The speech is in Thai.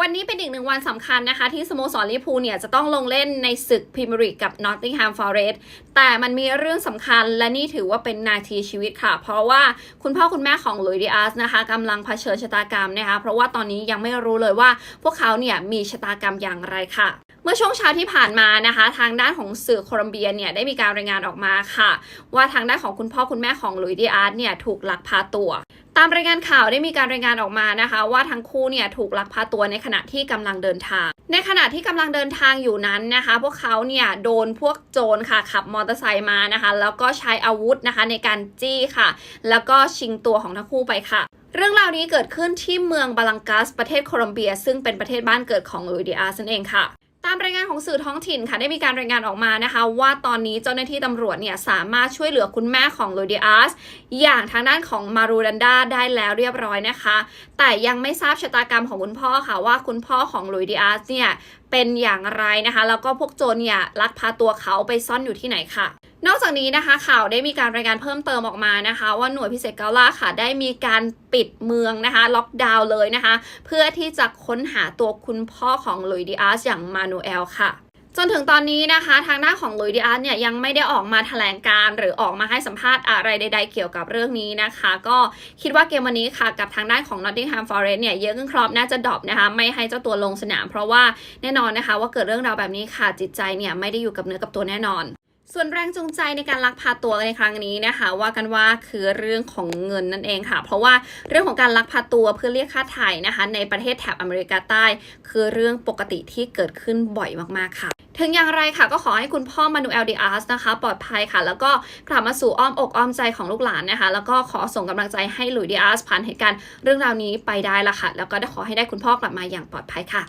วันนี้เป็นอีกหนึ่งวันสำคัญนะคะ ที่สโมสรลิเวอร์พูลเนี่ยจะต้องลงเล่นในศึกพรีเมียร์ลีกกับนอตติงแฮมฟอร์เรสต์แต่มันมีเรื่องสำคัญและนี่ถือว่าเป็นนาทีชีวิตค่ะ เพราะว่าคุณพ่อคุณแม่ของลุยดิอาสนะคะกำลังเผชิญชะตากรรมนะคะ เพราะว่าตอนนี้ยังไม่รู้เลยว่าพวกเขาเนี่ยมีชะตากรรมอย่างไรค่ะเมื่อช่วงเช้าที่ผ่านมานะคะ ทางด้านของสื่อโคลัมเบียเนี่ยได้มีการรายงานออกมาค่ะ ว่าทางด้านของคุณพ่อคุณแม่ของลุยดิอาสเนี่ยถูกลักพาตัว ตามรายงานข่าวได้มีการรายงานออกมานะคะ ว่าทั้งคู่เนี่ยถูกลักพาตัวในขณะที่กำลังเดินทาง ในขณะที่กำลังเดินทางอยู่นั้นนะคะ พวกเขาเนี่ยโดนพวกโจรค่ะขับมอเตอร์ไซค์มานะคะ แล้วก็ใช้อาวุธนะคะในการจี้ค่ะ แล้วก็ชิงตัวของทั้งคู่ไปค่ะเรื่องราวนี้เกิดขึ้นที่เมืองบาลังกัสประเทศโคลอมเบีย ซึ่งเป็นประเทศบ้านเกิดของลุยดิอาสนั่นเองค่ะ ตามรายงานของสื่อท้องถิ่นค่ะได้มีการรายงานออกมานะคะ ว่าตอนนี้เจ้าหน้าที่ตำรวจเนี่ยสามารถช่วยเหลือคุณแม่ของลุยดิอาสอย่างทางด้านของมารูดันดาได้แล้วเรียบร้อยนะคะ แต่ยังไม่ทราบชะตากรรมของคุณพ่อค่ะว่าคุณพ่อของลุยดิอาสเนี่ยเป็นอย่างไรนะคะ แล้วก็พวกโจรเนี่ยลักพาตัวเขาไปซ่อนอยู่ที่ไหนค่ะ นอกจากนี้นะคะข่าวได้มีการรายงานเพิ่มเติมออกมานะคะ ว่าหน่วยพิเศษเกาล่าค่ะ ได้มีการปิดเมืองนะคะ ล็อกดาวน์เลยนะคะ เพื่อที่จะค้นหาตัวคุณพ่อของลุยดิอาสอย่างมานูเอลค่ะจนถึงตอนนี้นะคะทางด้านของลุยดิอาสเนี่ยยังไม่ได้ออกมาแถลงการหรือออกมาให้สัมภาษณ์อะไรใด ๆ เกี่ยวกับเรื่องนี้นะคะ ก็คิดว่าเกมวันนี้ค่ะกับทางด้านของ Nottingham Forest เนี่ยเยอะขึ้นครอปน่าจะดรอปนะคะ ไม่ให้เจ้าตัวลงสนาม เพราะว่าแน่นอนนะคะว่าเกิดเรื่องราวแบบนี้ค่ะจิตใจเนี่ยไม่ได้อยู่กับเนื้อกับตัวแน่นอน ส่วนแรงจูงใจในการลักพาตัวในครั้งนี้นะคะ ว่ากันว่าคือเรื่องของเงินนั่นเองค่ะ เพราะว่าเรื่องของการลักพาตัวเพื่อเรียกค่าไถ่นะคะ ในประเทศแถบอเมริกาใต้ คือเรื่องปกติที่เกิดขึ้นบ่อยมากๆค่ะ ถึงอย่างไรค่ะก็ขอให้คุณพ่อมานูเอลดิอาสนะคะปลอดภัยค่ะ แล้วก็กลับมาสู่อ้อมอกอ้อมใจของลูกหลานนะคะ แล้วก็ขอส่งกำลังใจให้หลุยดิอาสผ่านเหตุการณ์เรื่องราวนี้ไปได้ละค่ะแล้วก็ขอให้ได้คุณพ่อกลับมาอย่างปลอดภัยค่ะ